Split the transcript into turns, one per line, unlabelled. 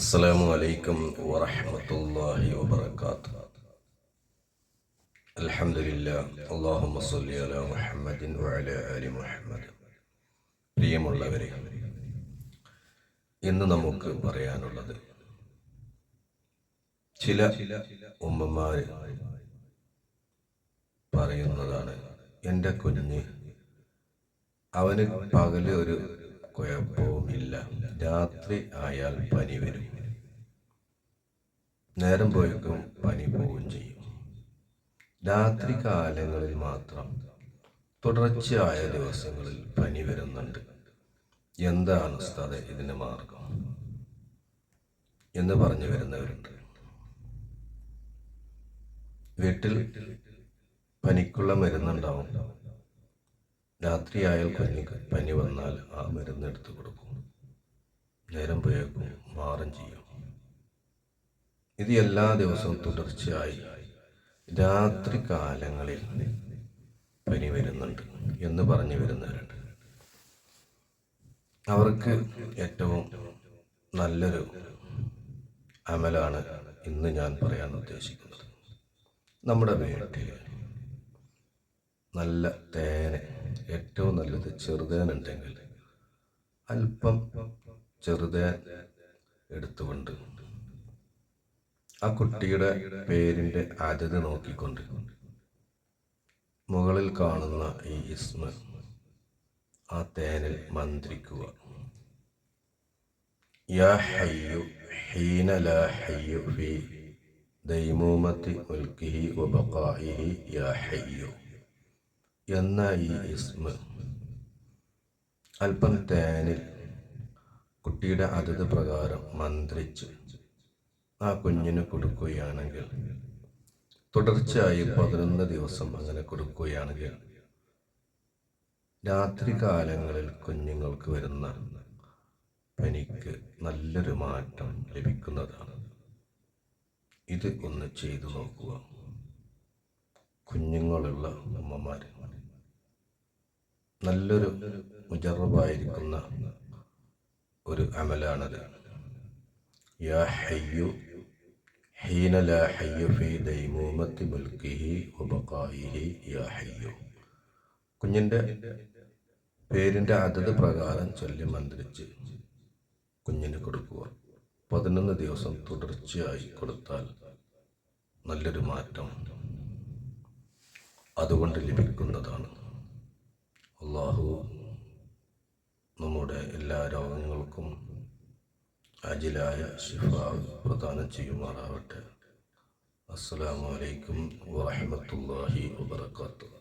السلام عليكم ورحمة الله وبركاته الحمد لله اللهم صل على محمد وعلى آل محمد പ്രിയമുള്ളവരെ ഇന്ന് നമുക്ക് പറയാനുള്ളത് ചില ഉമ്മമാർ പറയുന്നതാണ് എൻ്റെ കുഞ്ഞ് അവന് പകല് ഒരു കുഴപ്പവുമില്ല. രാത്രി ആയാൽ പനി വരും. നേരം പോയേക്കും പനി പോവുകയും ചെയ്യും. രാത്രി കാലങ്ങളിൽ മാത്രം തുടർച്ചയായ ദിവസങ്ങളിൽ പനി വരുന്നുണ്ട്. എന്താണ് സ്ഥത ഇതിന് മാർഗം? എന്ന് പറഞ്ഞു വരുന്നവരുണ്ട്. വീട്ടിൽ പനിക്കുള്ള മരുന്നുണ്ടാവും. രാത്രിയായാൽ കുഞ്ഞിക്ക് പനി വന്നാൽ ആ മരുന്ന് എടുത്ത് കൊടുക്കും. നേരം പോയേക്കും മാറും ചെയ്യും. ഇത് എല്ലാ ദിവസവും തുടർച്ചയായി രാത്രി കാലങ്ങളിൽ പനി വരുന്നുണ്ട് എന്ന് പറഞ്ഞു വരുന്നവരുണ്ട്. അവർക്ക് ഏറ്റവും നല്ലൊരു അമലാണ് ഇന്ന് ഞാൻ പറയാൻ ഉദ്ദേശിക്കുന്നത്. നമ്മുടെ വീട്ടിൽ നല്ല തേന് ഏറ്റവും നല്ലത് ചെറുതേനുണ്ടെങ്കിൽ അല്പം ചെറുതേൻ എടുത്തുകൊണ്ട് ആ കുട്ടിയുടെ പേരിന്റെ അതത് നോക്കിക്കൊണ്ട് മുകളിൽ കാണുന്ന ഈ ഇസ്മ ആ തേനിൽ മന്ത്രിക്കുക. ഹീന ലാ ഹയ്യു ദൈമൂമത്തി മുൽക്കിഹി വബഖാഇഹി യാ ഹയ്യു. എന്ന ഈ ഇസ്മ അല്പം തേനിൽ കുട്ടിയുടെ അതത് പ്രകാരം മന്ത്രിച്ച് ആ കുഞ്ഞിന് കൊടുക്കുകയാണെങ്കിൽ തുടർച്ചയായി പതിനൊന്ന് ദിവസം അങ്ങനെ കൊടുക്കുകയാണെങ്കിൽ രാത്രി കാലങ്ങളിൽ കുഞ്ഞുങ്ങൾക്ക് വരുന്ന പനിക്ക് നല്ലൊരു മാറ്റം ലഭിക്കുന്നതാണ്. ഇത് ഒന്ന് ചെയ്തു നോക്കുക. കുഞ്ഞുങ്ങളുള്ള അമ്മമാർ നല്ലൊരു മുജറബായിരിക്കുന്ന ഒരു അമലാണത് യാ ഹീന ലാ ഫീ യാ കുഞ്ഞിന്റെ പേരിന്റെ അതത് പ്രകാരം ചൊല്ലി മന്ത്രിച്ച് കുഞ്ഞിന് കൊടുക്കുക. പതിനൊന്ന് ദിവസം തുടർച്ചയായി കൊടുത്താൽ നല്ലൊരു മാറ്റം. അതുകൊണ്ട് ലഭിക്കുന്നതാണ്. അള്ളാഹു നമ്മുടെ എല്ലാ രോഗങ്ങൾക്കും അജിലായ ശിഫ പ്രദാനം ചെയ്യുമാറാവട്ടെ. അസ്സാം വലൈക്കും വാഹമത്തല്ലാഹി വാത്തു